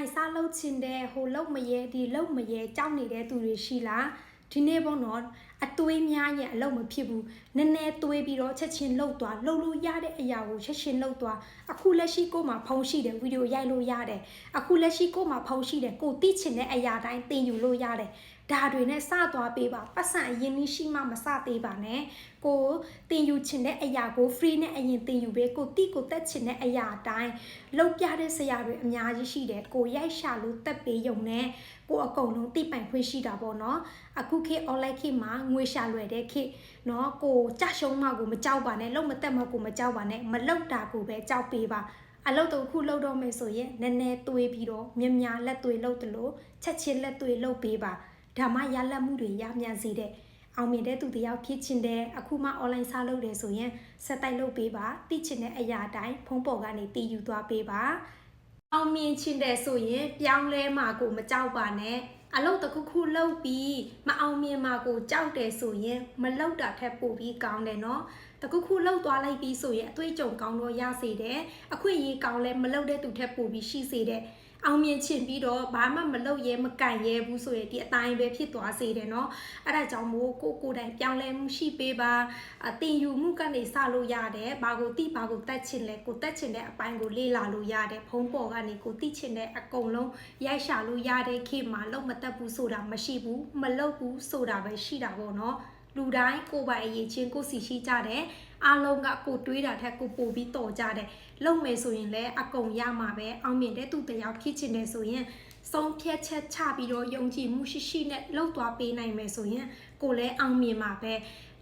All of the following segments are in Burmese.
online စားလုပ်ချင်တဲ့ဟိုလုပ်မရဲဒီလုပ်မရဲကြောက်နေတဲ့သူတွေရှိလားဒီနေ့ပေါ့နော်အတွေးများရင်အလုပ်မဖြစ်ဘူးနည်းနည်းတွေးပြီးတော့ချက်ချင်းလှုပ်သွားလှုပ်လို့ရတဲ့အရာကိုချက်ချင်းလှုပ်သွားအခုလက်ရှိကိုယ်မှာဖုန်းရှိတယ်ဗီဒီယိုရိုက်လို့ရတယ်အခုလက်ရှိကိုယ်မှာဖုန်းရှိတယ်ကိုသိချင်တဲ့အရာတိုင်းသင်ယူလို့ရတယ် ဒါတွေနဲ့စသွားပေးပါပတ်စံအရင်ကြီးရှိမှမစသေးပါနဲ့ကိုတင်ယူချင်တဲ့အရာကို free နဲ့အရင်တင်ယူပေးကိုတိကိုတက်ချင်တဲ့အရာအတိုင်းလောက်ပြတဲ့ဆရာတွေအများကြီးရှိတယ်ကိုရိုက်ရှာလို့တက်ပေးရုံနဲ့ကိုအကုန်လုံးတိပိုင်ခွင့်ရှိတာပေါ့နော်အခုခေတ် online ခေတ်မှာငွေရှာလွယ်တဲ့ခေတ်နော်ကိုကြရှုံးမှကိုမကြောက်ပါနဲ့လုံမတက်မှကိုမကြောက်ပါနဲ့မလောက်တာကိုပဲကြောက်ပေးပါအလုပ်တော့ခုလုပ်တော့မယ်ဆိုရင်နည်းနည်းတွေးပြီးတော့မြင်များလက်တွေလုပ်တယ်လို့ချက်ချင်းလက်တွေလုပ်ပေးပါ ဒါမှရလက်မှုတွေရမြန်စေတဲ့အောင်မြင်တဲ့သူတယောက်ဖြစ်ချင်တယ်အခုမှ online စားလုပ်တယ်ဆိုရင်ဆက်တိုက်လုပ်ပေးပါသိချင်တဲ့အရာအတိုင်းဖုန်းပေါ်ကနေတည်ယူသွားပေးပါအောင်မြင်ချင်တယ်ဆိုရင်ပြောင်းလဲမှာကိုမကြောက်ပါနဲ့အလုပ်တစ်ခုခုလုပ်ပြီးမအောင်မြင်မှာကိုကြောက်တယ်ဆိုရင်မလုပ်တာထက်ပိုပြီးကောင်းတယ်နော်တခုခုလှုပ်သွားလိုက်ပြီးဆိုရင်အသွေးကြုံကောင်းတော့ရစေတယ်အခွင့်အရေးကောင်းလဲမလုပ်တဲ့သူထက်ပိုပြီးရှိစေတယ် အောင်မြင်ချင်ပြီးတော့ဘာမှမလုပ်ရဲမကန့်ရဲဘူးဆိုရင်ဒီအတိုင်းပဲဖြစ်သွားစေတယ်เนาะအဲ့ဒါကြောင့်မို့ကိုကိုယ်တိုင်ပြောင်းလဲမှုရှိပေးပါအတင်ယူမှုကနေစလို့ရတယ်ဘာကိုတိဘာကိုတက်ချင်လဲကိုတက်ချင်တဲ့အပိုင်းကိုလေ့လာလို့ရတယ်ဖုံးပေါ်ကနေကိုတိချင်တဲ့အကုန်လုံးရိုက်ရှာလို့ရတဲ့ခေတ်မှာလုံးမတက်ဘူးဆိုတာမရှိဘူးမလုပ်ဘူးဆိုတာပဲရှိတာပေါ့เนาะ လူတိုင်းကိုယ်ပိုင်အရေးချင်းကိုစီရှိကြတယ်အားလုံးကကိုတွေးတာထက်ကိုပိုပြီးတော်ကြတယ်လုံမယ်ဆိုရင်လည်းအကုန်ရမှာပဲအောင်မြင်တဲ့သူတယောက်ဖြစ်ချင်တယ်ဆိုရင်ဆုံးဖြတ်ချက်ချပြီးတော့ယုံကြည်မှုရှိရှိနဲ့လှုပ်သွားပေးနိုင်မယ်ဆိုရင်ကိုလည်းအောင်မြင်မှာပဲ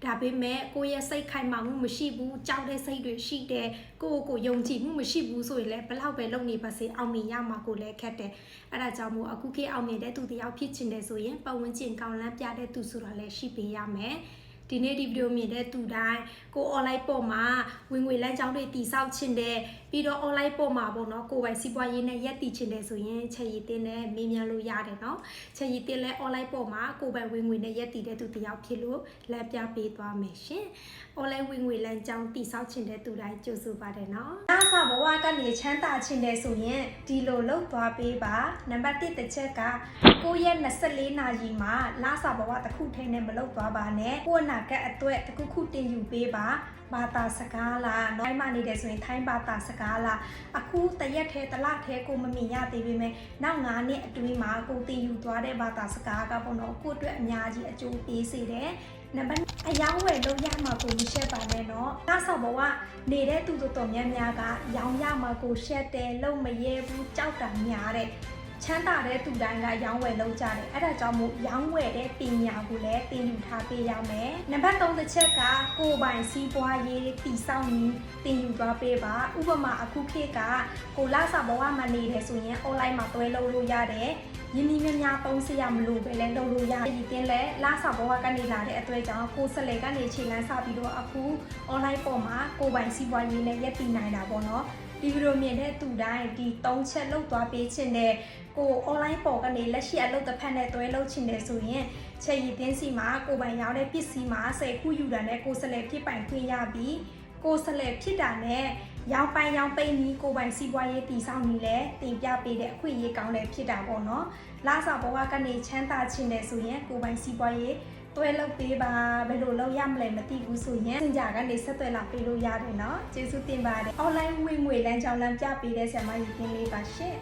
ဒါပေမဲ့ကိုရဲ့စိတ်ခိုင်မာမှုမရှိဘူးကြောက်တဲ့စိတ်တွေရှိတယ်ကိုယ့်ကိုယုံကြည်မှုမရှိဘူးဆိုရင်လည်းဘလောက်ပဲလုပ်နေပါစေအောင်မြင်ရမှာကိုလည်းခက်တယ်အဲ့ဒါကြောင့်မို့အခုခေတ်အောင်မြင်တဲ့သူတယောက်ဖြစ်ချင်တယ်ဆိုရင်ပတ်ဝန်းကျင်ကောင်းလန်းပြတဲ့သူဆိုတာလည်းရှိပေးရမယ်ဒီနေ့ဒီဗီဒီယိုမြင်တဲ့သူတိုင်းကို online ပေါ်မှာဝင်ငွေလမ်းကြောင်းတွေတည်ဆောက်ခြင်းတဲ့ပြီးတော့ online ပေါ်မှာပေါ့နော်ကိုယ်ပိုင်စီးပွားရေးနဲ့ရက်တည်ခြင်းတဲ့ဆိုရင်ချက်ရည်တင်နဲ့မေးမြန်းလို့ရတယ်နော်ချက်ရည်တင်လဲ online ပေါ်မှာကိုယ်ပိုင်ဝင်ငွေနဲ့ရက်တည်တဲ့သူတယောက်ဖြစ်လို့လမ်းပြပေးသွားမယ်ရှင် online ဝင်ငွေလမ်းကြောင်းတည်ဆောက်ခြင်းတဲ့သူတိုင်းကြိုဆိုပါတယ်နော်အားစာဘဝကနေချမ်းသာခြင်းတဲ့ဆိုရင်ဒီလိုလုပ်သွားပေးပါနံပါတ်1တစ်ချက်က9ရက်24နာရီမှာလာစာဘဝတစ်ခုထဲနဲ့မလုပ်သွားပါနဲ့ကိုယ့်အနာဂတ်အတွက်တစ်ခုခုတင်ယူပေးပါ ဘာသာစကားလားနော်မှနေတယ်ဆိုရင်ထိုင်းဘာသာစကားလားအခုတရက်ထဲတစ်လထဲကိုမမြင်ရသေးပေမဲ့နောက်9နှစ်အတွင်းမှာကိုတင်ယူသွားတဲ့ဘာသာစကားကပေါ့နော်ကိုယ့်အတွက်အများကြီးအကျိုးပေးစေတယ်နံပါတ်အယောင်းဝယ်လို့ရမှာကိုမရှက်ပါနဲ့နော်။နောက်ဆောဘဝနေတဲ့သူတို့တော်များများကရောင်းရမှာကိုရှက်တယ်လုံမရဲဘူးကြောက်တာများတဲ့ ချမ်းသာတဲ့သူတိုင်းကရောင်းဝယ်လုပ်ကြတယ်အဲ့ဒါကြောင့်မို့ရောင်းဝယ်တဲ့ပညာကိုလည်းသင်ယူထားပေးရမယ်နံပါတ်3တစ်ချက်ကကိုယ်ပိုင်စီးပွားရေးတည်ဆောက်နည်းသင်ယူသွားပေးပါဥပမာအခုခေတ်ကကိုလာစာဘဝမှာနေတယ်ဆိုရင် online မှာတွဲလုပ်လို့ရတယ်ရင်းနှီးများများသုံးစရမလို့ပဲလဲလုပ်လို့ရတယ်ဒီတင်လဲလာစာဘဝကနေလာတဲ့အတွက်ကြောင့်ကိုယ်ဆက်လေကနေခြေလန်းစပြီးတော့အခု online ပေါ်မှာကိုယ်ပိုင်စီးပွားရေးနဲ့ရပ်တည်နိုင်တာပေါ့နော် ဒီဗီဒီယိုမြင်တဲ့သူတိုင်းဒီ၃ချက်လောက်သွားပေးခြင်းတဲ့ကို online ပေါ်ကနေလက်ရှိအလုပ်တစ်ဖက်နဲ့တွဲလုပ်ခြင်းတယ်ဆိုရင်ချက်ရည်တင်းစီမှာကိုယ်ပိုင်ရောက်တဲ့ပစ္စည်းမှာဆယ်ခုယူတာနဲ့ကိုယ်ဆက်လေဖြစ်ပိုင်ခွင့်ရပြီးကိုယ်ဆက်လေဖြစ်တာနဲ့ရောင်ပိုင်ရောင်ပိန်နီးကိုယ်ပိုင်စီးပွားရေးတည်ဆောက်နေလဲတင်ပြပေးတဲ့အခွင့်အရေးကောင်းလည်းဖြစ်တာပေါ့နော်လာစာဘဝကနေချမ်းသာခြင်းတယ်ဆိုရင်ကိုယ်ပိုင်စီးပွားရေး တွဲလုပ်ပေးပါဘယ်လိုလုပ်ရမလဲမသိဘူးဆိုရင်စင်ကြကနေဆက်သွယ်လာပေးလို့ရတယ်နော်ကျေးဇူးတင်ပါတယ် online ဝင်ငွေလမ်းကြောင်းလမ်းပြပေးတဲ့ဆရာမရည်တင်လေးပါရှင်